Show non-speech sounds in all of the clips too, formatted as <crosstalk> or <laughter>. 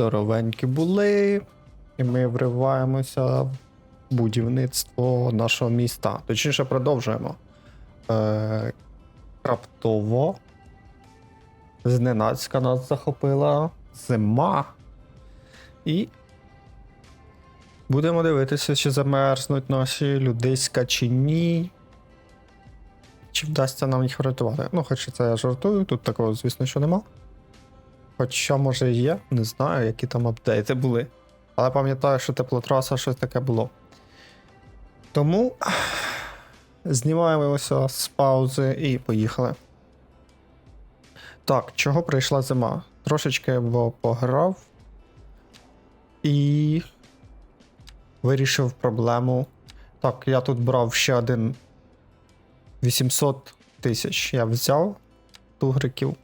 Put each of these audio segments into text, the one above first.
здоровенькі були, і ми вриваємося в будівництво нашого міста. Точніше, продовжуємо. Е, раптово. Зненацька нас захопила зима. І будемо дивитися, чи замерзнуть наші людиська чи ні. Чи вдасться нам їх врятувати? Ну, хоча це я жартую, тут такого, звісно, що нема. Хоча, може, і є, не знаю, які там апдейти були. Але пам'ятаю, що теплотраса щось таке було. Тому знімаємося з паузи і поїхали. Так, чого прийшла зима? Трошечки бо пограв і вирішив проблему. Так, я тут брав ще один 800 тисяч я взяв тугриків.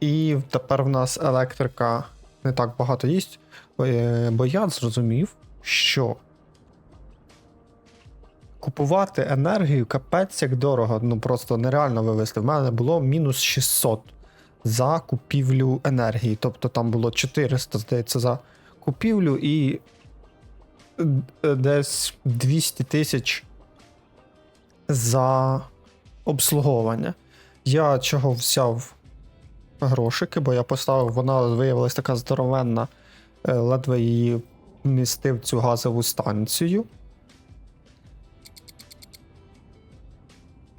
І тепер в нас електрика не так багато їсть. Е, Бо я зрозумів, що купувати енергію капець як дорого. Ну просто нереально вивести. В мене було мінус 600 за купівлю енергії. Тобто там було 400, здається, за купівлю і е, десь 200 тисяч за обслуговування. Я чого взяв грошики, бо я поставив, вона виявилась така здоровенна, е, ледве її вмістив цю газову станцію.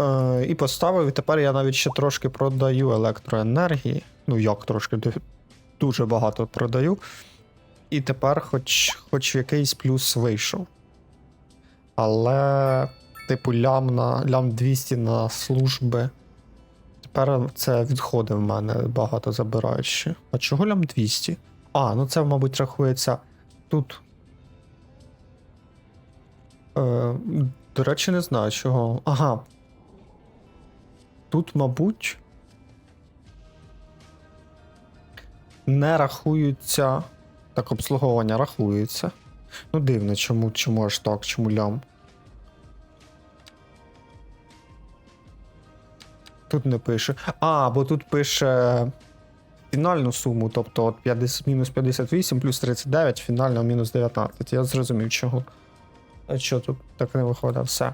Е, і поставив, і тепер я навіть ще трошки продаю електроенергії. Ну, як трошки, дуже багато продаю. І тепер хоч, хоч якийсь плюс вийшов. Але, типу, лям на лям 200 на служби. Тепер це відходи в мене багато забирають ще. А чого лям 200? А, ну це, мабуть, рахується тут. Е, до речі, не знаю чого. Ага. Тут, мабуть. Не рахуються. Так, обслуговування рахується. Ну, дивно, чому, чому аж так, чому лям. Тут не пише. А, бо тут пише фінальну суму, тобто от 50, мінус 58 плюс 39, фінально мінус 19. Я зрозумів, чого. А що тут так не виходить, все.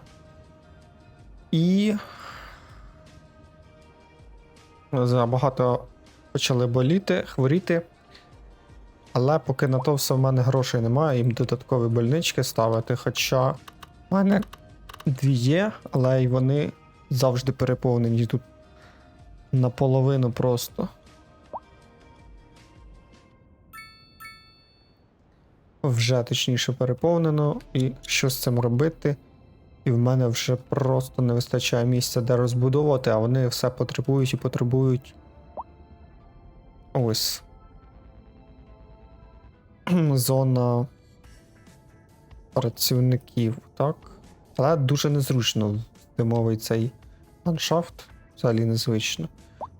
І. Забагато почали боліти, хворіти. Але поки на то все в мене грошей немає, їм додаткові больнички ставити. Хоча в мене дві є, але й вони завжди переповнені тут наполовину просто. Вже точніше переповнено, і що з цим робити? І в мене вже просто не вистачає місця, де розбудовувати, а вони все потребують і потребують. Ось. Зона працівників, так? Але дуже незручно зимовий цей ландшафт. Взагалі незвично.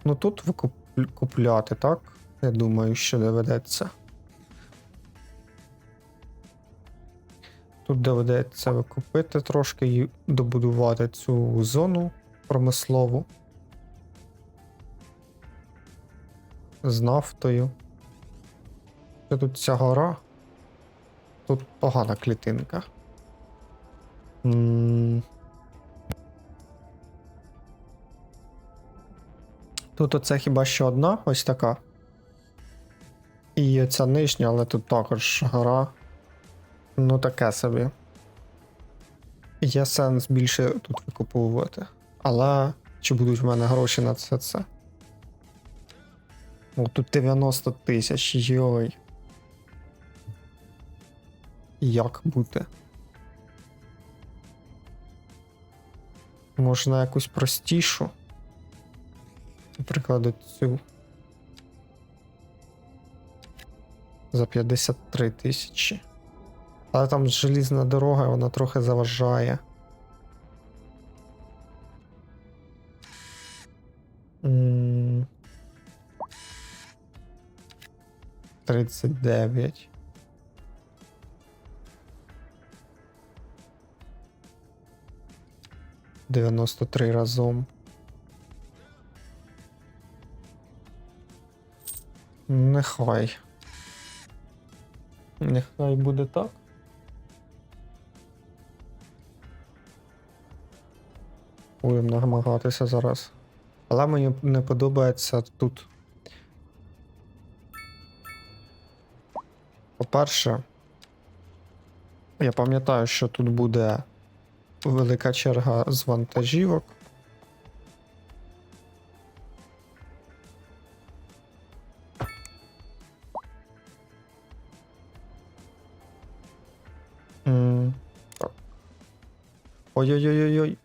Ну тут викуп- купляти, так? Я думаю, що доведеться. Тут доведеться викупити трошки і добудувати цю зону промислову. З нафтою. Це тут ця гора. Тут погана клітинка. М. Тут оце хіба що одна, ось така. І ця нижня, але тут також гора. Ну, таке собі. Є сенс більше тут викуповувати. Але чи будуть в мене гроші на це це? О, тут 90 тисяч, йой. Як бути? Можна якусь простішу. Наприклад, цю. За 53 тисячі. Але там желізна дорога, вона трохи заважає. М. 39. Дев'яносто три разом. Нехай. Нехай буде так. Будемо намагатися зараз. Але мені не подобається тут. По-перше, я пам'ятаю, що тут буде велика черга з вантажівок. Ой-ой-ой-ой.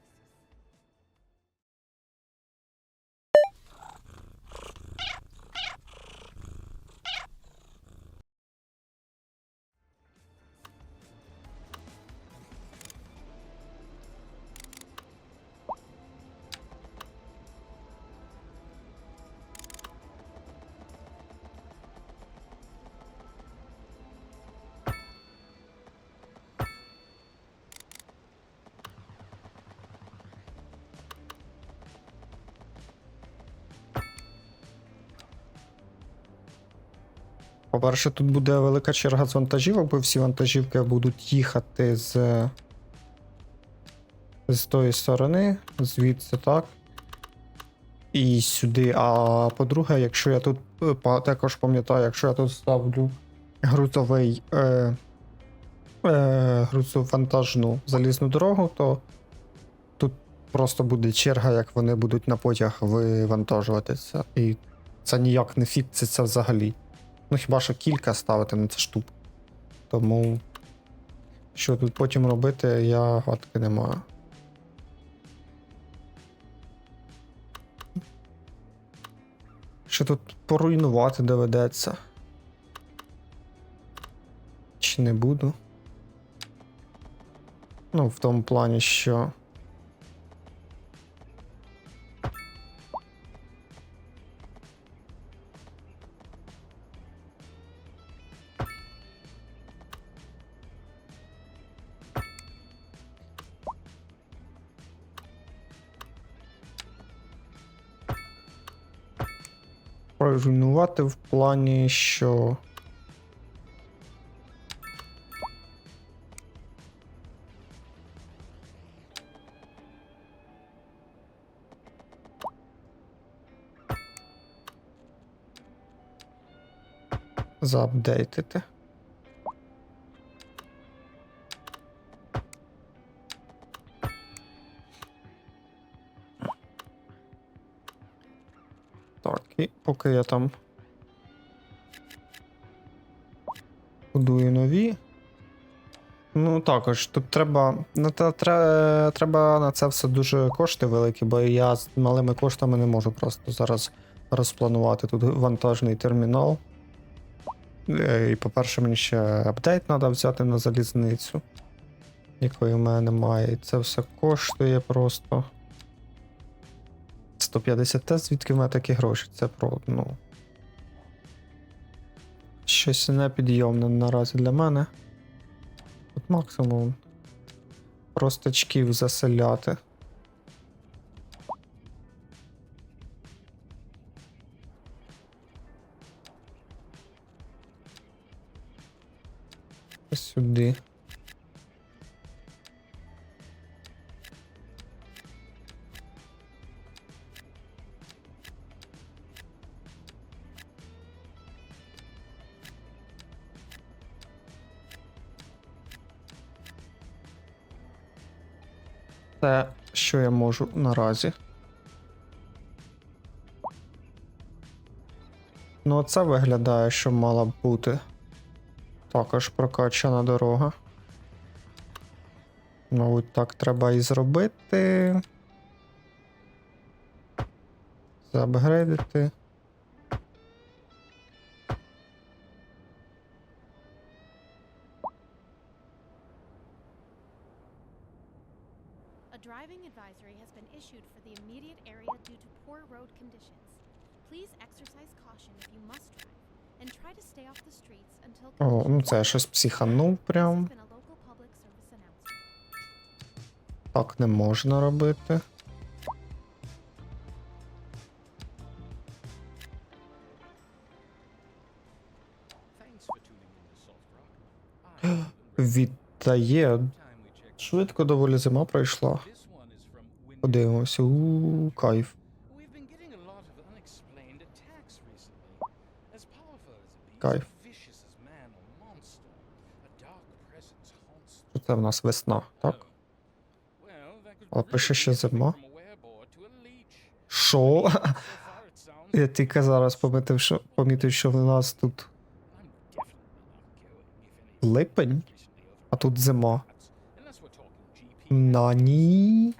По-перше, тут буде велика черга з вантажівок, бо всі вантажівки будуть їхати з, з тої сторони, звідси так. І сюди. А по-друге, якщо я тут е, також пам'ятаю, якщо я тут ставлю грузовий е, е, грузовантажну залізну дорогу, то тут просто буде черга, як вони будуть на потяг вивантажуватися. І це ніяк не фікситься взагалі. Ну, хіба що кілька ставити на це штук. Тому. Що тут потім робити, я гадки не маю. Що тут поруйнувати доведеться. Чи не буду? Ну, в тому плані, що. Поруйнувати в плані, що. Заапдейтити. Поки я там будую нові. Ну, також тут треба. На те, тре, треба на це все дуже кошти великі, бо я з малими коштами не можу просто зараз розпланувати тут вантажний термінал. Е, І, по-перше, мені ще апдейт треба взяти на залізницю, якої в мене немає. І це все коштує просто. 150 тест, звідки в мене такі гроші? Це про, ну. Щось непідйомне наразі для мене. От максимум. Просто очків заселяти. Сюди. Можу наразі. Ну, це виглядає, що мала б бути. Також прокачана дорога. Мабуть, так треба і зробити. Заапгрейдити. Ну це я щось психанув прям. Так не можна робити. Віддає. Швидко доволі зима пройшла. Подивимося. У кайф. We've Що Це в нас весна, так? Але пише ще зима. sounds <laughs> Я тільки зараз помітив, що, помітив, що в нас тут липень, а тут зима. tuned, listener.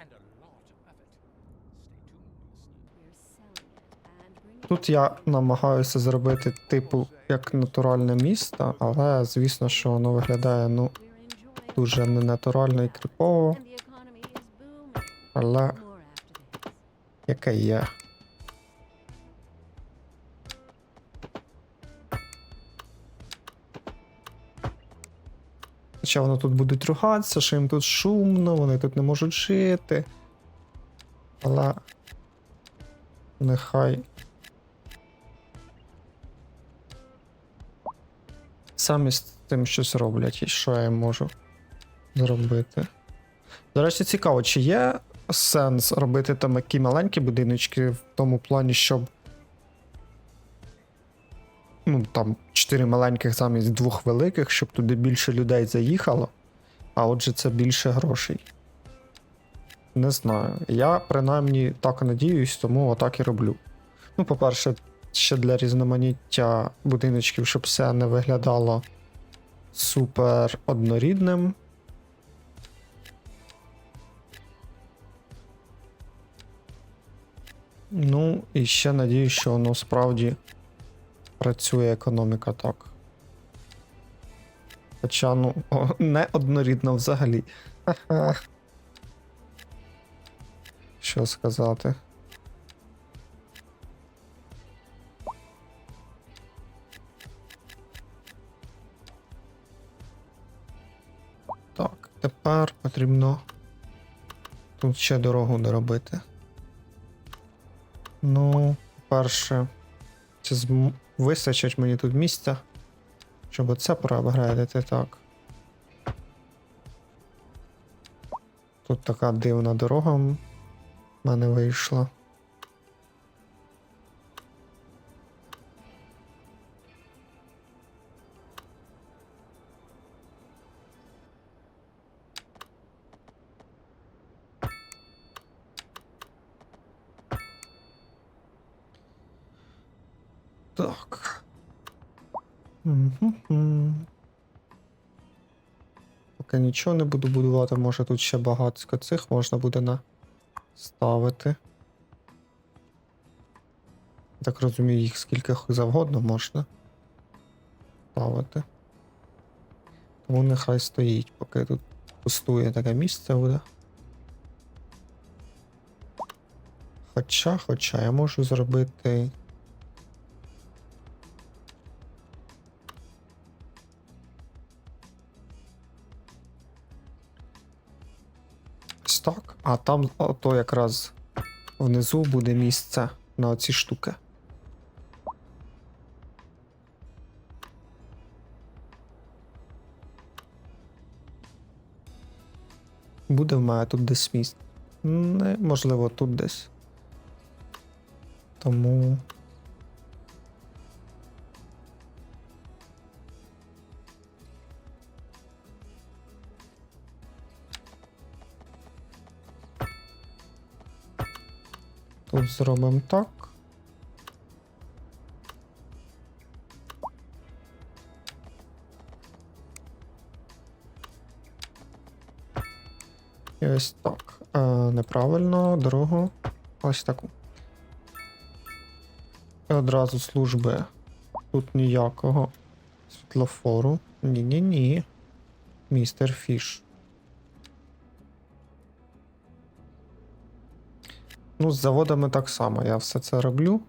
Тут я намагаюся зробити типу як натуральне місто, але звісно, що воно виглядає ну дуже ненатурально і крипово, але яке є. Хоча вони тут будуть ругатися, що їм тут шумно, вони тут не можуть жити. Але нехай самі з тим щось роблять, і що я можу зробити. До речі, цікаво, чи є сенс робити там які маленькі будиночки в тому плані, щоб. Ну, там, чотири маленьких замість двох великих, щоб туди більше людей заїхало, а отже, це більше грошей. Не знаю. Я принаймні так надіюсь, тому отак і роблю. Ну, по-перше, ще для різноманіття будиночків, щоб все не виглядало супер однорідним. Ну, і ще надіюсь, що воно справді працює економіка так. Хоча, ну, <laughs> не однорідно взагалі. <laughs> Що сказати? Так, тепер потрібно тут ще дорогу доробити. Ну, перше, чи зм... вистачить мені тут місця, щоб оце проапгрейдити так. Тут така дивна дорога в мене вийшла. Так. Поки нічого не буду будувати, може тут ще багатько цих можна буде наставити. Так розумію, їх скільки завгодно можна ставити. Тому нехай стоїть, поки тут пустує таке місце буде. Хоча, хоча я можу зробити. А там ото якраз внизу буде місце на оці штуки. Буде в мене тут десь місце. Не, можливо, тут десь. Тому. Зробимо так. І ось так. Е, неправильно, дорогу. Ось таку. І одразу служби. Тут ніякого світлофору. Ні-ні-ні. Містер Фіш. Ну, з заводами так само. Я все це роблю.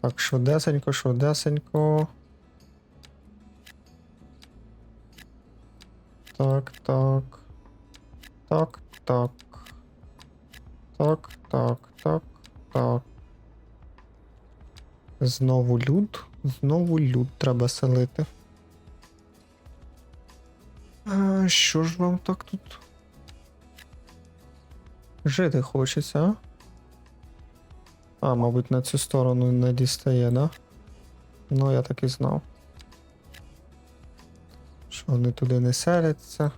Так, швидесенько, швидесенько. Так, так. Так, так. Так, так, так, так. Знову люд. Знову люд треба селити. А, що ж вам так тут? Жити хочеться, а? Мабуть, на цю сторону не дістає, да? Ну, я так і знав. Що вони туди не селяться.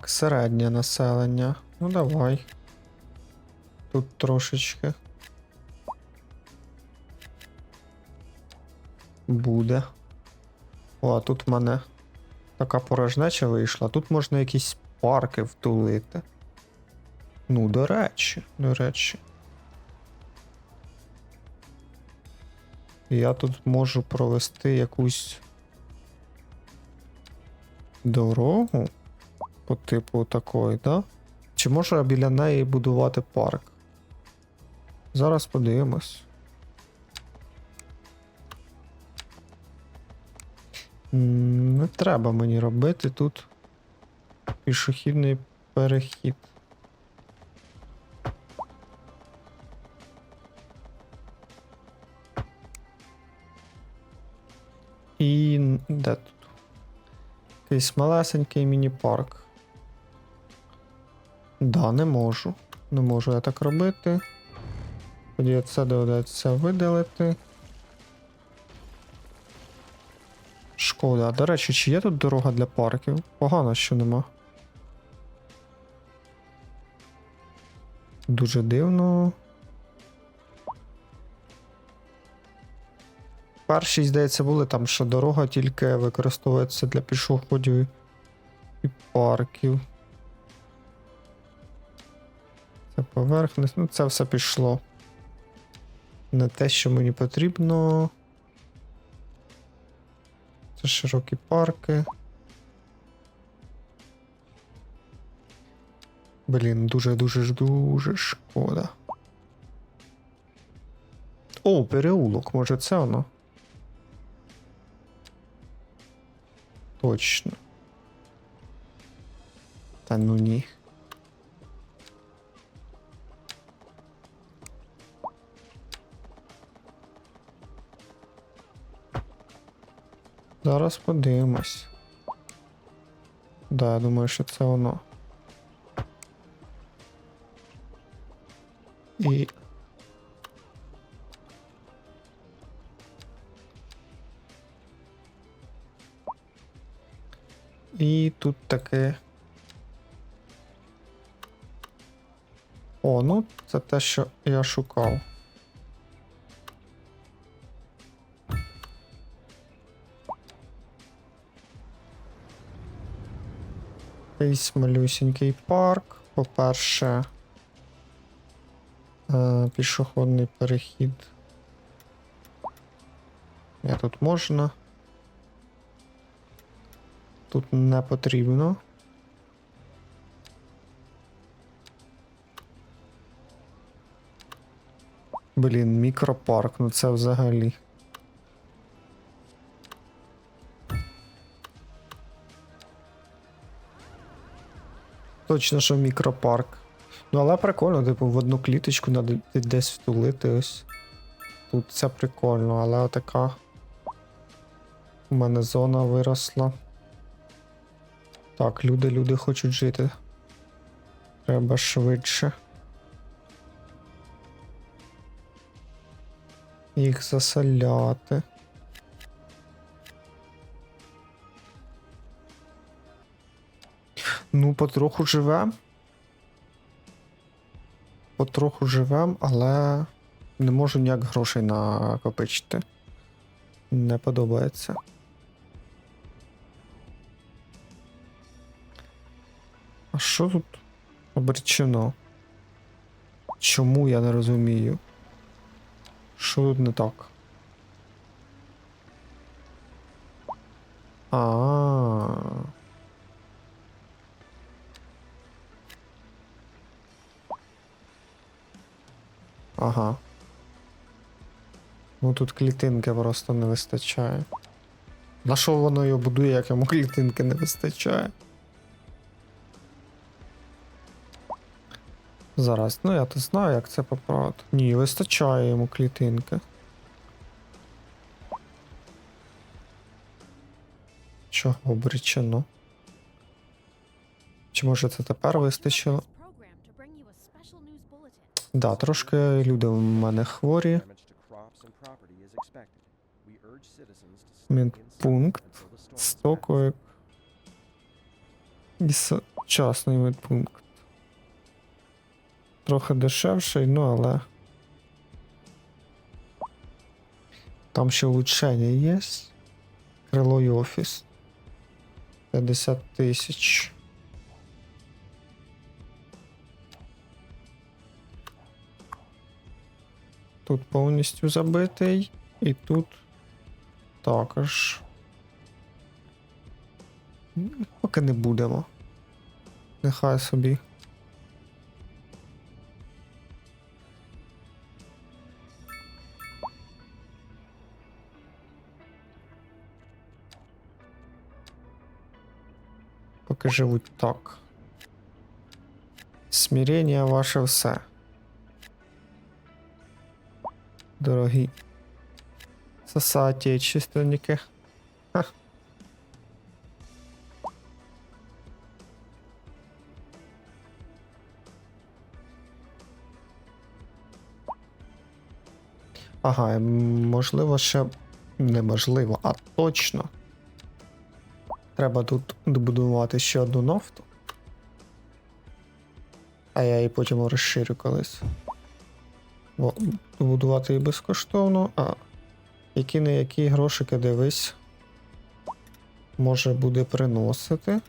Так, середнє населення. Ну давай. Тут трошечки. Буде. О, а тут в мене така порожнеча вийшла. Тут можна якісь парки втулити. Ну, до речі, до речі. Я тут можу провести якусь дорогу по типу такої, да? Чи можу біля неї будувати парк? Зараз подивимось. Не треба мені робити тут пішохідний перехід. І де тут? Якийсь малесенький міні-парк. Да, не можу. Не можу я так робити. Тоді це доведеться видалити. Шкода. До речі, чи є тут дорога для парків? Погано, що нема. Дуже дивно. Перші, здається, були там, що дорога тільки використовується для пішоходів і парків. Поверхність. Ну, це все пішло. Не те, що мені потрібно. Це широкі парки. Блін, дуже-дуже дуже шкода. О, переулок, може це воно? Точно. Та ну ні. Зараз подивимось. Да, я думаю, що це воно. І. І тут таке. О, ну це те, що я шукав. Якийсь малюсінький парк. По-перше, е, пішохідний перехід. Я тут можна. Тут не потрібно. Блін, мікропарк, ну це взагалі. Точно, що мікропарк. Ну, але прикольно, типу, в одну кліточку надо десь втулити ось. Тут це прикольно, але отака. У мене зона виросла. Так, люди, люди хочуть жити. Треба швидше. Їх заселяти. Ну, потроху живем. Потроху живем, але не можу ніяк грошей накопичити. Не подобається. А що тут обречено? Чому я не розумію? Що тут не так? А. Ага. Ну тут клітинки просто не вистачає. На що воно його будує, як йому клітинки не вистачає? Зараз, ну я то знаю, як це поправити. Ні, вистачає йому клітинки. Чого обречено? Чи може це тепер вистачило? Да, трошки люди в мене хворі. Медпункт, стоковик і сучасний медпункт. Трохи дешевший, ну але. Там ще улучшення є. Крило й офіс. 50 тисяч. Тут повністю забитий. І тут також. Поки не будемо. Нехай собі. Поки живуть так. Смирення ваше все. Дорогі соотечественники. Ха. Ага, можливо, ще неможливо, а точно. Треба тут добудувати ще одну нафту. А я її потім розширю колись. Бо добудувати її безкоштовно, а які не які грошики, дивись. Може буде приносити.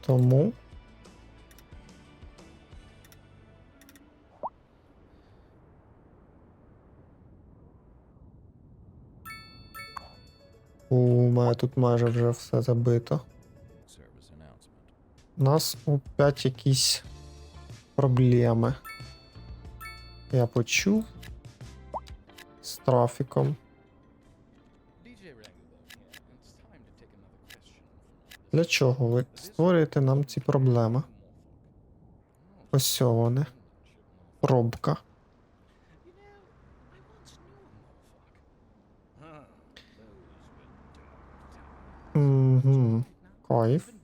Тому. У мене тут майже вже все забито. У нас опять якісь проблеми. Я почув з трафіком. Для чого ви створюєте нам ці проблеми? Ось вони. Пробка. You know,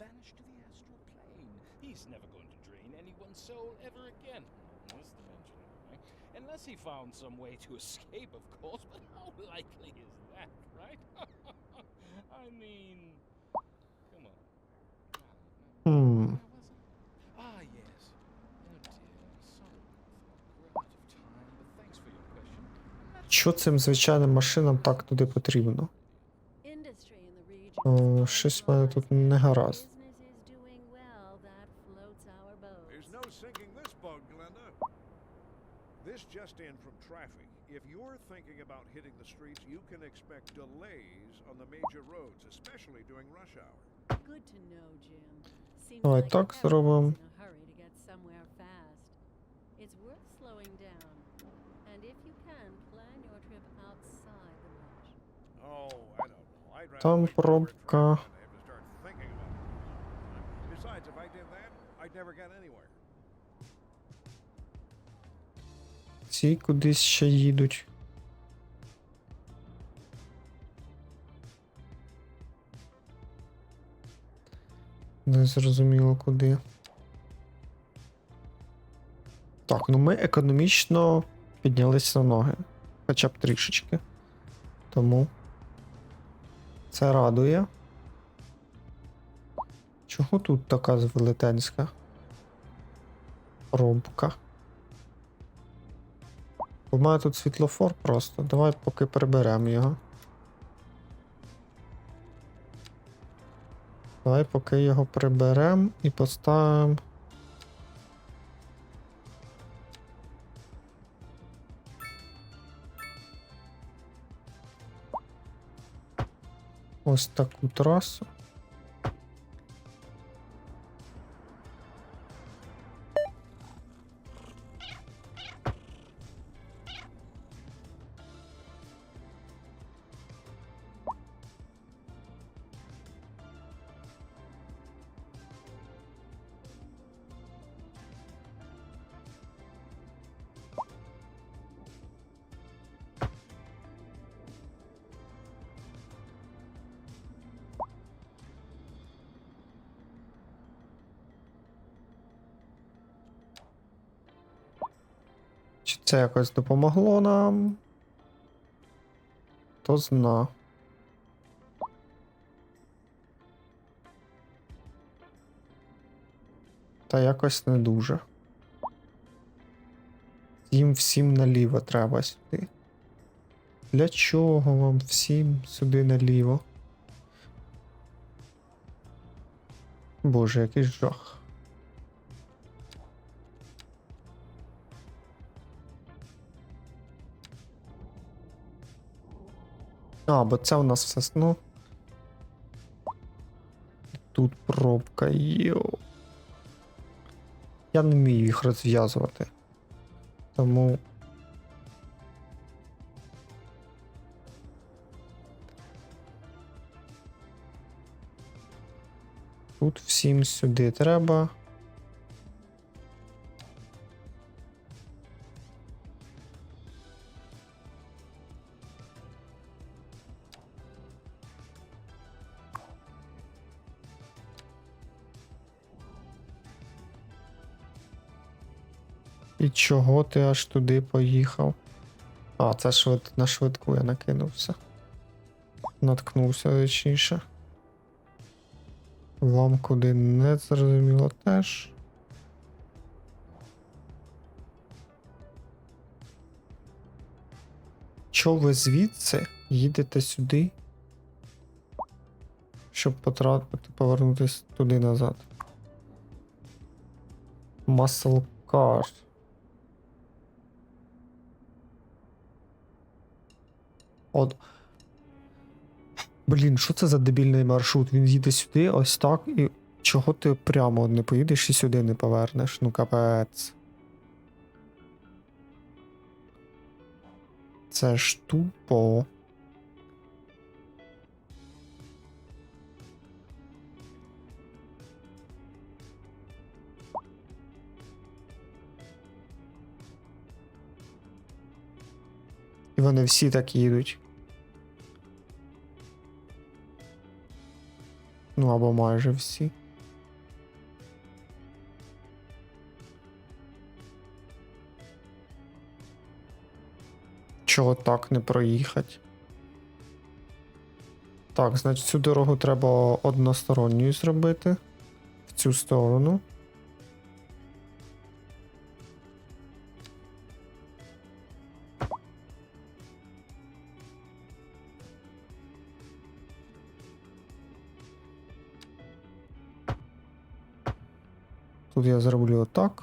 in This dimension, anyway. Unless he found some way to escape, of course. But how likely is that, right? I mean, come on. I? Ah, yes. Oh. Що цим звичайним машинам так туди потрібно? О, щось в мене тут не гаразд. If you're thinking about hitting the streets, you can expect delays on the major roads, especially during rush hour. Good to know, Jim. Seems Давай like так everyone's зробимо. in a hurry to get somewhere fast. It's worth slowing down. And if you can, plan your trip outside the rush. Oh, I don't know. I'd rather Там wait for пробка. traffic than have to start thinking about it. Besides, if I did that, I'd never get anywhere. Ці кудись ще їдуть. Не зрозуміло куди. Так, ну ми економічно піднялися на ноги. Хоча б трішечки. Тому. Це радує. Чого тут така велетенська? Пробка. У мене тут світлофор просто. Давай поки приберемо його. Давай поки його приберемо і поставимо. Ось таку трасу. Це якось допомогло нам. Хто зна. Та якось не дуже. Їм всім наліво треба сюди. Для чого вам всім сюди наліво? Боже, який жах. А, бо це у нас все. Ну. Тут пробка, йоу. Я не вмію їх розв'язувати. Тому. Тут всім сюди треба. І чого ти аж туди поїхав? А, це швид... на швидку я накинувся. Наткнувся точніше. Вам куди не зрозуміло теж. Чо ви звідси їдете сюди? Щоб потрапити, повернутися туди назад. Muscle car. От. Блін, що це за дебільний маршрут? Він їде сюди, ось так, і чого ти прямо не поїдеш і сюди не повернеш? Ну капець. Це ж тупо. І вони всі так їдуть. Ну або майже всі. Чого так не проїхати? Так, значить цю дорогу треба односторонньою зробити. В цю сторону. Я зроблю отак.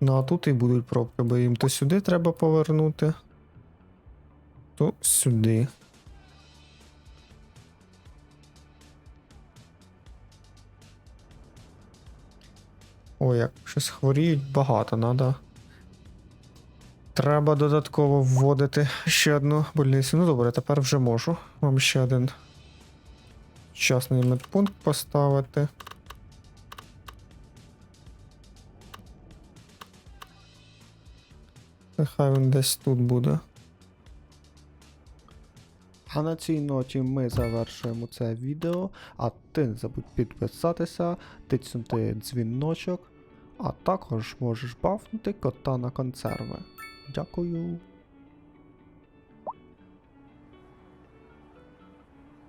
Ну, а тут і будуть пробки, бо їм то сюди треба повернути, то сюди. Ой, як щось хворіють багато, надо. Треба додатково вводити ще одну больницю. Ну добре, тепер вже можу. Вам ще один частний медпункт поставити. Нехай він десь тут буде. А на цій ноті ми завершуємо це відео. А ти не забудь підписатися, тицнути дзвіночок, а також можеш бафнути кота на консерви. Дякую.